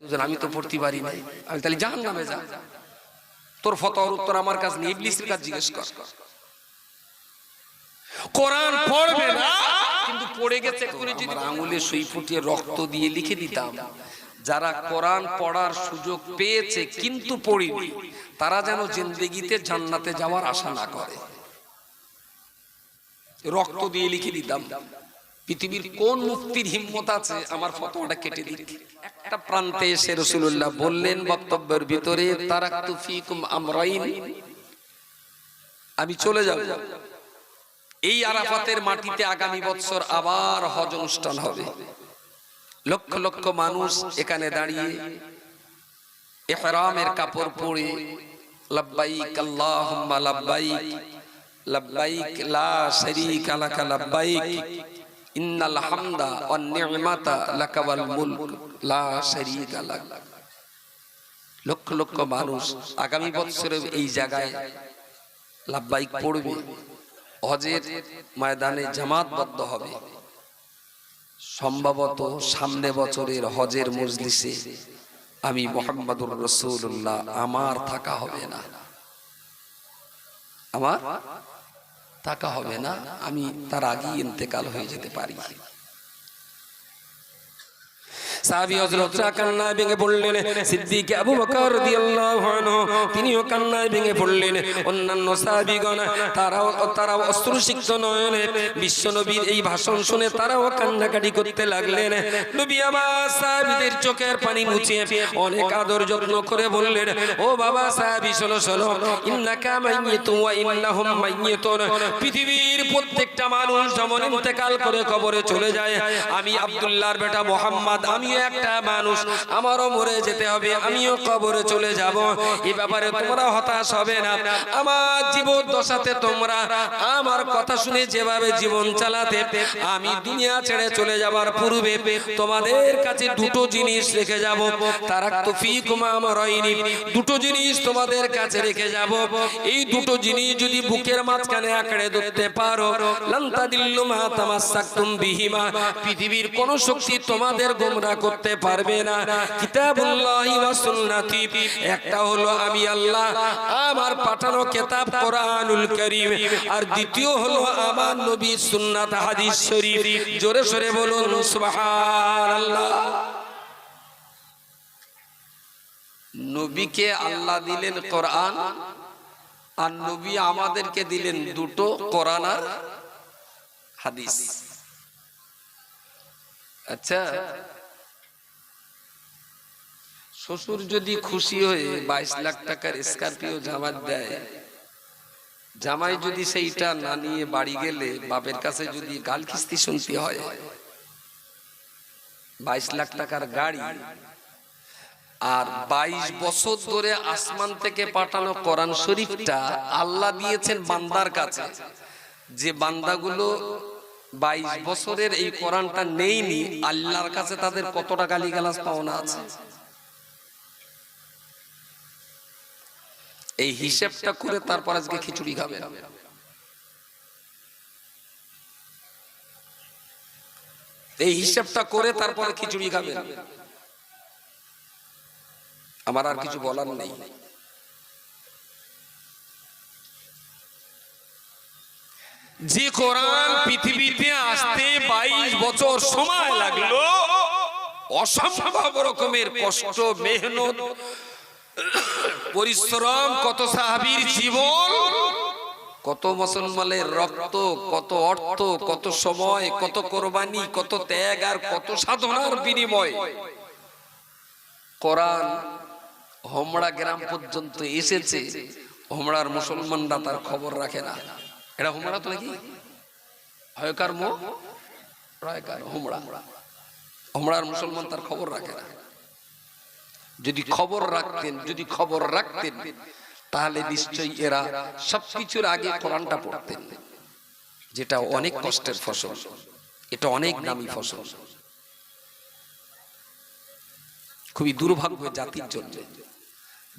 আমি তো পড়তে পারি না আমি তাহলে জাহান নামে যা তোর ফতোয়ার উত্তর আমার কাছে নেই ইবলিসের কাছে জিজ্ঞেস কর। কোরআন পড়বে না কিন্তু পড়ে গেছে করে যদি আঙুলে সুই ফুটিয়ে রক্ত দিয়ে লিখে দিতাম যারা কোরআন পড়ার সুযোগ পেয়েছে কিন্তু পড়িনি তারা যেন জিন্দগিতে জান্নাতে যাওয়ার আশা না করে। রক্ত দিয়ে লিখে দিতাম। পৃথিবীর কোন মুক্তির হিম্মত আছে? আমার ফটোটা কেটে দিক। একটা প্রান্তে এসে রসুল্লাহ বললেন, বক্তব্যের ভিতরে আমি চলে যাব। এই আরাফাতের মাটিতে আগামী বছর আবার হজ অনুষ্ঠান হবে। লক্ষ লক্ষ মানুষ এখানে দাঁড়িয়ে ইহরামের কাপড় পরে, লাব্বাইক আল্লাহুম্মা লাব্বাইক লাব্বাইক লা ইন্নাল হামদা ওয়ান নি'মাতা মুলক, লা শারীকা লাক। লক্ষ লক্ষ মানুষ আগামী বছরে এই জায়গায় লাব্বাইক পড়বে। হজের ময়দানে জামাতবদ্ধ হবে। সম্ভবত সামনে বছরের হজের মজলিসে আমি মোহাম্মদুর রসুল্লাহ আমার থাকা হবে না। আমার থাকা হবে না। আমি তার আগেই ইন্তেকাল হয়ে যেতে পারি। সাহাবী হযরতরা কান্নায় ভেঙে পড়লেন সিদ্দিক আবু বকর রাদিয়াল্লাহু আনহু তিনিও কান্নায় ভেঙে পড়লেন। অন্যান্য সাহাবীগণ তারাও তারাও অশ্রুসিক্ত নয়নে বিশ্ব নবীর এই ভাষণ শুনে তারাও কান্নাকাটি করতে লাগলেন। নবী আমার সাহাবীদের চোখের পানি মুছিয়ে অনেক আদর যত্ন করে বললেন ও বাবা সাহাবী শোনো শোনো। ইন্নাকা মাইয়িতু ওয়া ইন্নাহুম মাইয়িতুন। পৃথিবীর প্রত্যেকটা মানুষ যেমন ইন্তেকাল করে কবরে চলে যায় আমি আব্দুল্লাহর বেটা মোহাম্মদ আমিও একটা মানুষ, আমারও মরে যেতে হবে, আমিও কবরে চলে যাব। এই ব্যাপারে তোমরা হতাশ হবে না। আমার জীবন দশাতে তোমরা আমার কথা শুনে যেভাবে জীবন চালাতে, আমি দুনিয়া ছেড়ে চলে যাবার পূর্বে তোমাদের কাছে দুটো জিনিস রেখে যাব। তারা তো ফি কুমা আমার হয়নি দুটো জিনিস তোমাদের কাছে রেখে যাব। এই দুটো জিনিস যদি বুকের মাঝখানে আঁকড়ে ধরতে পারো লান্তা দিল্লু মা তামাসাক্তুম বিহিমা। পৃথিবীর কোন শক্তি তোমাদের গোমরা করতে পারবে না। কিতাবুল্লাহি ওয়া সুন্নাতি। একটা হলো আমি আল্লাহ, আমার পাঠানো কিতাব কোরআনুল কারীম। আর দ্বিতীয় হলো আমার নবী সুন্নাত হাদিস শরীফ। জোরে সরে বলুন, সুবহানাল্লাহ। নবীকে আল্লাহ দিলেন কোরআন, আর নবী আমাদেরকে দিলেন দুটো কোরআন আর হাদিস। আচ্ছা শ্বশুর যদি খুশি হয়ে বাইশ লাখ টাকার স্করপিও জামাত দেয়, জামাই যদি সেইটা না নিয়ে বাড়ি গেলে বাপের কাছে যদি গাল খিস্তি শুনতে হয়, বাইশ লাখ টাকার গাড়ি, আর বাইশ বছর ধরে আসমান থেকে পাঠানো কোরআন শরীফটা আল্লাহ দিয়েছেন বান্দার কাছে, যে বান্দাগুলো বাইশ বছরের এই কোরআনটা নেইনি আল্লাহর কাছে তাদের কতটা গালি গালাজ পাওনা আছে? এই হিসেবটা করে তারপর আজকে খিচুড়ি খাবে এই হিসেবটা করে তারপরে খিচুড়ি খাবে আমার আর কিছু বলার নেই। যে কোরআন পৃথিবীতে আসতে বাইশ বছর সময় লাগল, অসম্ভব রকমের কষ্ট, মেহনত পরিশ্রম, কত সাহাবীর জীবন, কত মুসলমানের রক্ত, কত অর্থ, কত সময়, কত কোরবানি, কত ত্যাগ আর কত সাধনার বিনিময়। কোরআন হোমড়া গ্রাম পর্যন্ত এসেছে, হোমড়ার মুসলমানরা তার খবর রাখে না। এটা হোমড়া তো নাকি? হয়কার মো? রয়কার হোমড়া। হোমড়ার মুসলমান তার খবর রাখে না। যদি খবর রাখতেন, যদি খবর রাখতেন, তাহলে নিশ্চয়ই এরা সবকিছুর আগে কোরআনটা পড়তেন, যেটা অনেক কষ্টের ফসল, এটা অনেক দামি ফসল। খুবই দুর্ভাগ্য জাতির জন্য,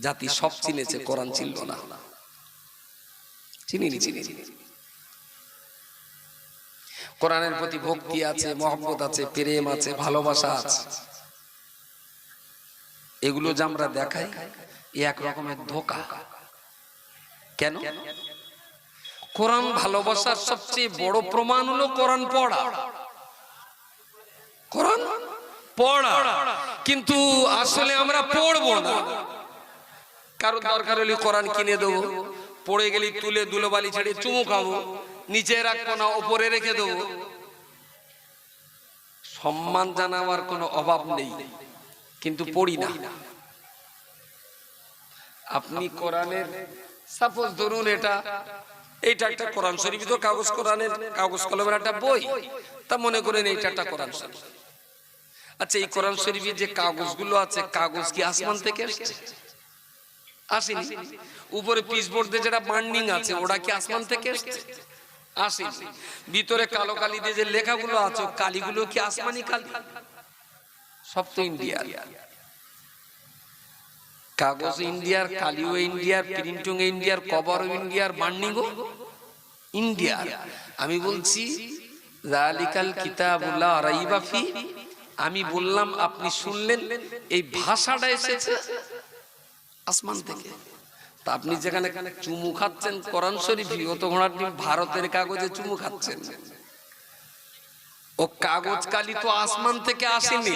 জাতি সব চিনেছে, কোরআন চিনল না। চিনিনি চিনিনি। কোরআনের প্রতি ভক্তি আছে, মহব্বত আছে, প্রেম আছে, ভালোবাসা আছে। এগুলো যে আমরা দেখাই এক রকমের ধোকা। কেন? কোরআন ভালোবাসার সবচেয়ে বড় প্রমাণ হলো কোরআন পড়া। কোরআন পড়া, কিন্তু আসলে আমরা পড়ব না। কারও দরকার হলে কোরআন কিনে দেবো, পড়ে গেলে তুলে দুলো বালি ছেড়ে চুমু খাব, নিচে রাখব না, ওপরে রেখে দেবো। সম্মান জানাবার কোনো অভাব নেই। কিন্তু পড়ি না। আপনি কোরআনের সাপোজ ধরুন এটা এইটা একটা কোরআন শরীফ তো কাগজ কোরআনের কাগজ কলমের একটা বই। তা মনে করেন এইটা একটা কোরআন শরীফ। আচ্ছা এই কোরআন শরীফে যে কাগজগুলো আছে কাগজ কি আসমান থেকে এসছে? আসেনি। উপরে পিসবোর্ডে যেটা বান্ডিং আছে ওটা কি আসমান থেকে এসছে? আসেনি। ভিতরে কালো কালি দিয়ে যে লেখাগুলো আছে কালিগুলো কি আসমানি কালি? সব তো ইন্ডিয়ার। কাগজ ইন্ডিয়ার কালিও ইন্ডিয়ার প্রিন্টিং ইন্ডিয়ার কভার ইন্ডিয়ার বান্ডিংও ইন্ডিয়ার। আমি বলছি জালিকাল কিতাবুল্লাহ রাইবা ফি। আমি বললাম আপনি শুনলেন? এই ভাষাটা এসেছে আসমান থেকে। তা আপনি যেখানে চুমু খাচ্ছেন কোরআন শরীফি ও তো ঘোড়ার ভারতের কাগজে চুমু খাচ্ছেন। ও কাগজ কালি তো আসমান থেকে আসেনি।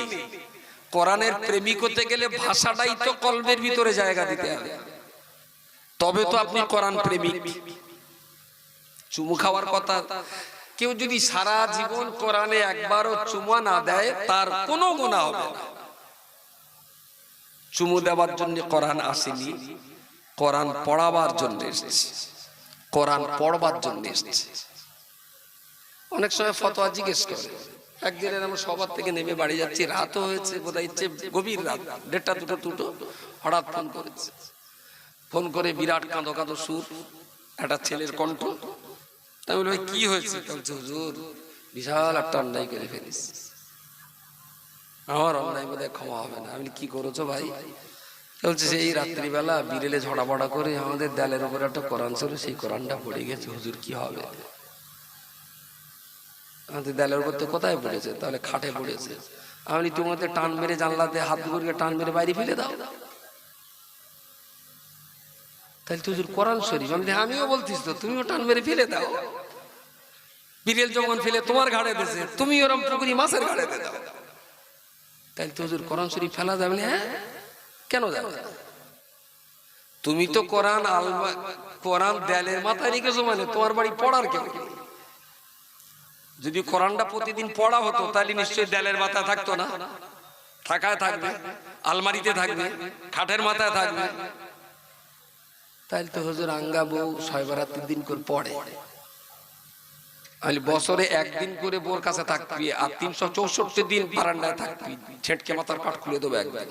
কোরআনের প্রেমিক হতে গেলে ভাষাটাই তো কলবের ভিতরে জায়গা দিতে হবে। তবে তো আপনি কোরআন প্রেমিক। চুমু খাওয়ার কথা। কেউ যদি সারা জীবন কোরআনে একবারও চুমা না দেয়, তার কোনো গুণা হবে না। চুমু দেওয়ার জন্য কোরআন আসেনি। কোরআন পড়াবার জন্য এসেছে। কোরআন পড়বার জন্য এসেছে। অনেক সময় ফতোয়া জিজ্ঞেস করে। একদিনের আমরা সবার থেকে নেমে বাড়ি যাচ্ছি, রাতও হয়েছে, বোধহয় ইচ্ছে, গভীর রাত, দেড়টা, দুটো দুটো, হঠাৎ ফোন করেছে। ফোন করে বিরাট কাঁদো কাঁদো সুর, একটা ছেলের কণ্ঠ। আমি বলি, ভাই, কি হয়েছে? হুজুর, বিশাল একটা অন্যায় করে ফেলিস আমার অন্যায় বোধহয় ক্ষমা হবে না। আমি কি করেছ ভাই? বলছে, সেই রাত্রিবেলা বিরেলে ঝড়াপড়া করে আমাদের দেয়ালের উপর একটা কোরআন ছিল, সেই কোরআনটা পড়ে গেছে। হুজুর, কি হবে? আমাদের দেয়ালের উপর কোথায় পড়েছে তাহলে খাটে পড়েছে। আমি তোমাদের টান মেরে হাত করে টান মেরে বাইরে ফেলে দাও। তাহলে কোরআন শরীফ, আমি আমিও বলতিস তো, তুমিও টান মেরে ফেলে দাও। বিড়েল যখন ফেলে তোমার ঘাড়ে দিয়েছে তুমি ওরম পুকুরি মাছের ঘাড়ে দিয়ে দাও। তাহলে তো হুজুর কোরআন শরীফ ফেলা যাবে না হ্যাঁ? কেন যাবে তুমি তো কোরআন আলমা কোরআন দেয়ালের মাথায় রেখেছো মানে তোমার বাড়ি পড়ার কেউ। যদি কোরআনটা প্রতিদিন পড়া হতো তাহলে নিশ্চয়ই দেয়ালের মাথা থাকতো না? থাকায় থাকবে? আলমারিতে থাকবে? খাটের মাথায় থাকবে? তাহলে তো হুজুর আঙ্গা বউ ছয় বারাত্রির দিন করে পড়ে। বছরে একদিন করে বোর কাছে থাকবি আর তিনশো চৌষট্টি দিন বারান্দায় থাকবি। ছেটকে মাথার কাঠ খুলে দেবো একবার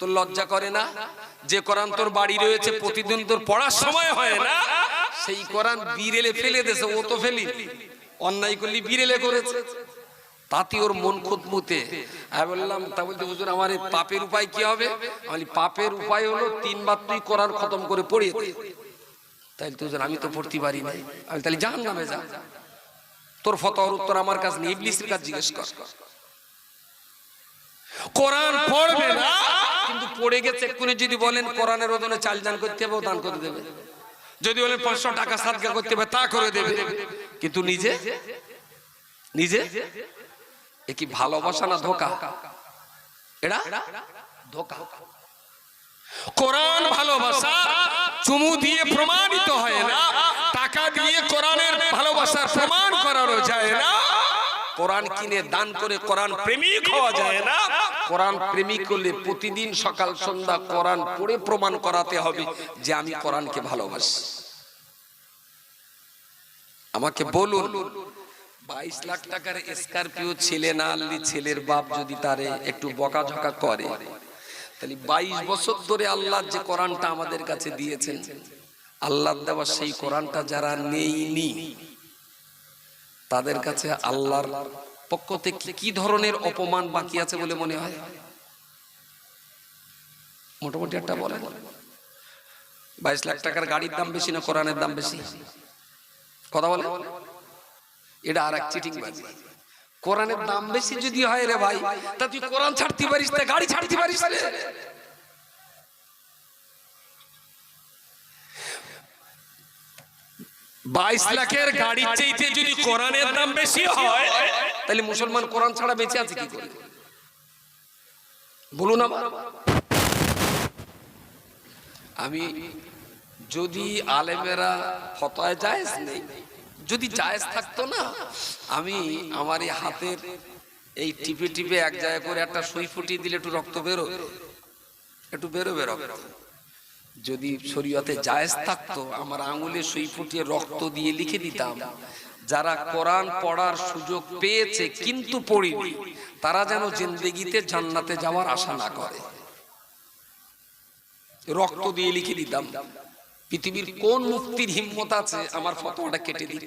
তোর লজ্জা করে না? যে কোরআন তোর বাড়ি রয়েছে, প্রতিদিন তোর পড়ার সময় হয় না? সেই কোরআন বিরেলে ফেলে দেছে, ও তো ফেলি। অন্যায় করলি বিরেলে করেছে। তাতে ওর মন খুদমুতে আমি বললাম, তা বলতে হুজুর, আমার পাপের উপায় কি হবে? আমি পাপের উপায় হলো তিনবার তুই কোরআন খতম করে পড়িয়ে দে। তাইলে তো আমি তো পড়তে পারি না আমি তাহলে জাহান নামে যা। তোর ফতোয়ার উত্তর আমার কাছে নেই, ইবলিসের জিজ্ঞেস কর। কোরআন পড়বে না? কিন্তু পড়ে গেছে, এক্ষুনি যদি বলেন কোরআনের ওজনে চাল দান করতে হবে দান করে দেবে। যদি বলেন পাঁচশো টাকা সাদকা করতে হবে, তা করে দেবে। কিন্তু নিজে নিজে, এ কি ভালোবাসা না ধোকা? এরা ধোকা। কোরআন ভালোবাসা চুমু দিয়ে প্রমাণিত হয় না, টাকা দিয়ে কোরআনের ভালোবাসার প্রমাণ করানো যায় না। কোরআন কিনে দান করে কোরআন প্রেমিক হওয়া যায় না। কোরআন প্রেমিক হলে প্রতিদিন সকাল, সন্ধ্যা কোরআন পড়ে প্রমাণ করাতে হবে যে আমি কোরআনকে ভালোবাসি। আমাকে বলুন, বাইশ লাখ টাকার স্করপিও ছেলে না আনলি ছেলের বাপ যদি তারে একটু বকাঝকা করে? তাহলে বাইশ বছর ধরে আল্লাহ যে কোরআনটা আমাদের কাছে দিয়েছেন, আল্লাহ দেওয়া সেই কোরআনটা যারা নেইনি তাদের কাছে আল্লাহর পক্ষ থেকে কি ধরনের অপমান বাকি আছে বলে মনে হয়? মোটামুটি একটা বলে বাইশ লাখ টাকার গাড়ির দাম বেশি না কোরআনের দাম বেশি? কথা বলে এটা আর এক বাজি। কোরআনের দাম বেশি যদি হয় রে ভাই, তা তুই কোরআন ছাড়তে পারিস তা গাড়ি ছাড়তে পারিস বাইশ লাখের গাড়ির চাইতে যদি কোরআনের দাম বেশি হয় তাহলে মুসলমান কোরআন ছাড়া বেঁচে আছে কি করে? বলুন আমার। আমি যদি আলেমেরা ফতোয় জায়েজ নেই যদি জায়েজ থাকতো না আমি আমার এই হাতের এই টিপে টিপে এক জায়গায় করে একটা সুই ফুটিয়ে দিলে একটু রক্ত বেরো একটু বেরো বেরো যদি শরীয়তে জায়েজ থাকতো আমার আঙুলে সুই ফুটিয়ে রক্ত দিয়ে লিখে দিতাম যারা কোরআন পড়ার সুযোগ পেয়েছে কিন্তু পড়িনি, তারা যেন জিন্দেগিতে জান্নাতে যাওয়ার আশা না করে। রক্ত দিয়ে লিখে দিতাম, পৃথিবীর কোন মুক্তির হিম্মত আছে? আমার ফটোটা কেটে দিক।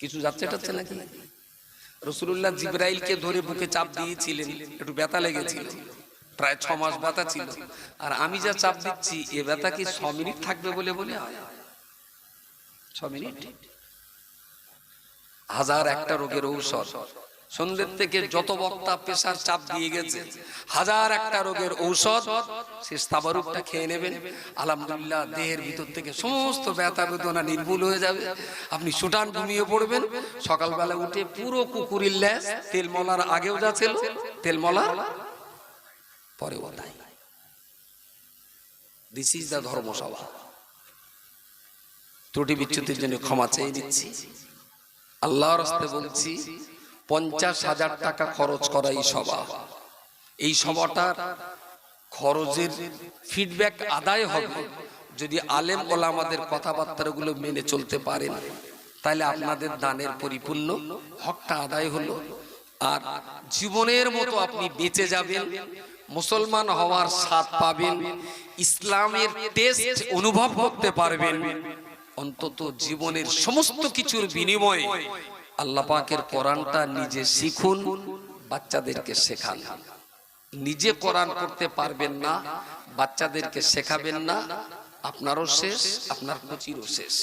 কিছু যাচ্ছে টাচ্ছে নাকি? রসুল্লাহ জিব্রাইলকে ধরে বুকে চাপ দিয়েছিলেন, একটু ব্যথা লেগেছিল। প্রায় ছ মাস ব্যথা ছিল। আর আমি যা চাপ দিচ্ছি, এ ব্যথা কি ছ মিনিট থাকবে বলে বলে হয়? ছ মিনিট। হাজার একটা রোগের ঔষধ। সন্ধ্যের থেকে যত বক্তা পেশার চাপ দিয়ে গেছে, হাজার একটা রোগের ঔষধ সে খেয়ে নেবেন। আলহামদুলিল্লাহ, দেহের ভিতর থেকে সমস্ত ব্যথা বেদনা নির্মূল হয়ে যাবে। আপনি সুটান ঘুমিয়ে পড়বেন। সকালবেলা উঠে পুরো কুকুরের ল্যাস তেল মলার আগেও যা ছিল, তেল মলার পরেও তাই। দিস ইজ দ্য ধর্মসভা। ত্রুটি বিচ্যুতির জন্য ক্ষমা চেয়ে নিচ্ছি। আল্লাহর হস্তে বলছি, পঞ্চাশ হাজার টাকা খরচ করা এই সভা এই সভাটার খরচের ফিডব্যাক আদায় হবে। যদি আলেম ওলামাদের কথাবার্তাগুলো মেনে চলতে পারেন, তাহলে আপনাদের দানের পরিপূর্ণ হকটা আদায় হলো। আর জীবনের মতো আপনি বেঁচে যাবেন, মুসলমান হওয়ার স্বাদ পাবেন, ইসলামের টেস্ট অনুভব করতে পারবেন। অন্তত জীবনের সমস্ত কিছুর বিনিময়ে আল্লাহ পাকের কোরআনটা নিজে শিখুন, বাচ্চাদেরকে শেখান। নিজে কোরআন করতে পারবেন না, বাচ্চাদেরকে শেখাবেন না, আপনারও শেষ, আপনার কচিরও শেষ।